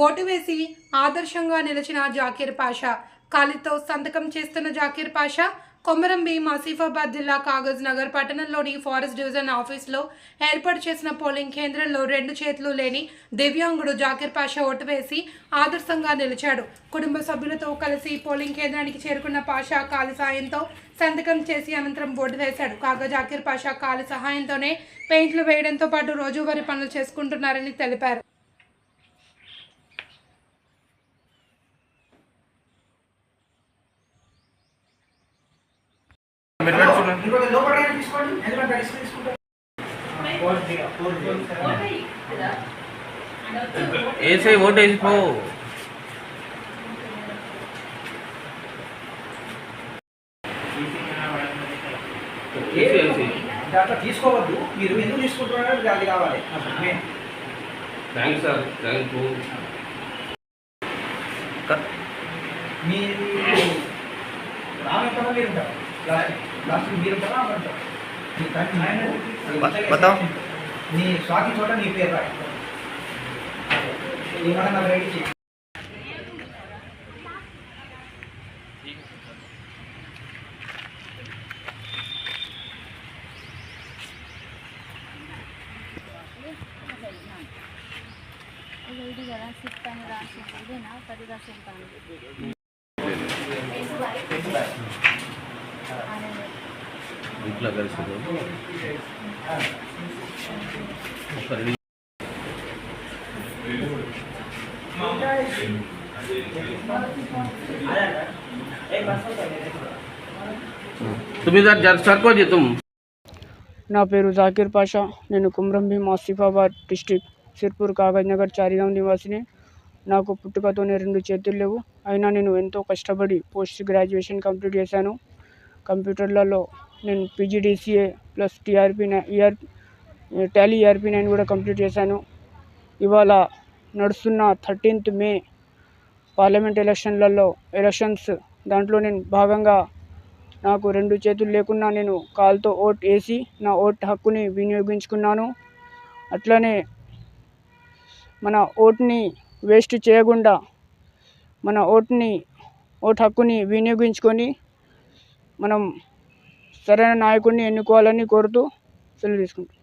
Vote వేసి ఆదర్శంగా నిలిచిన జాకీర్ పాషా కాలితో సంతకం చేస్తున్న జాకీర్ పాషా కొమరం భీం ఆసిఫాబాద్ జిల్లా కాగజ్ నగర్ పట్టణంలోని ఫారెస్ట్ డివిజన్ ఆఫీస్లో ఏర్పాటు చేసిన పోలింగ్ కేంద్రంలో రెండు చేతులు లేని దివ్యాంగుడు జాకీర్ పాషా ఓటు వేసి ఆదర్శంగా నిలిచాడు. కుటుంబ సభ్యులతో కలిసి పోలింగ్ కేంద్రానికి చేరుకున్న పాషా కాలి సాయంతో సంతకం చేసి అనంతరం ఓటు వేశాడు. కాగా జాకీర్ పాషా కాలి సహాయంతోనే పెయింట్లు వేయడంతో పాటు రోజువారీ పనులు చేసుకుంటున్నారని తెలిపారు. మీరు తీసుకుంటారు వేసే ఓటు వేసిపో దాంట్లో తీసుకోవద్దు మీరు ఎందుకు తీసుకుంటున్నారు అది కావాలి. థ్యాంక్స్ సార్ థ్యాంక్ యూ మీరు మీరు ఉంటారు లాస్ట్ లాస్ట్ మీరు ఉంటారా ఆమె ఉంటారా? మీ తండ్రి నువ్వు, బ- బతావ్. నీ స్వాతి చోట నీ పేరు రాయి ఏమన్నా నాకు రెడీ చేయి ఇది కదా సిక్తాను రాసింది ఇదేనా పది రాసింటాను ఇంట్లో కలిసి నా పేరు జాకిర్ పాషా. నేను కుమ్రంభీ మాసిఫాబాద్ ఆసిఫాబాద్ డిస్టిక్ సిర్పూర్ కాగజ్ నగర్ చారిగాం నివాసిని. నాకు పుట్టుకతోనే రెండు చేతులు లేవు. అయినా నేను ఎంతో కష్టపడి పోస్ట్ గ్రాడ్యుయేషన్ కంప్లీట్ చేశాను. కంప్యూటర్లలో నేను PGDCA plus TRP ER Tally ERP nine కూడా కంప్లీట్ చేశాను. ఇవాళ నడుస్తున్న థర్టీన్త్ మే పార్లమెంట్ ఎలక్షన్లలో ఎలక్షన్స్ దాంట్లో నేను భాగంగా నాకు రెండు చేతులు లేకున్నా నేను కాల్తో ఓట్ వేసి నా ఓట్ హక్కుని వినియోగించుకున్నాను. అట్లనే మన ఓట్ని వేస్ట్ చేయకుండా మన ఓట్ని ఓట్ హక్కుని వినియోగించుకొని మనం సరైన నాయకుడిని ఎన్నుకోవాలని కోరుతూ సెలవు తీసుకుంటాం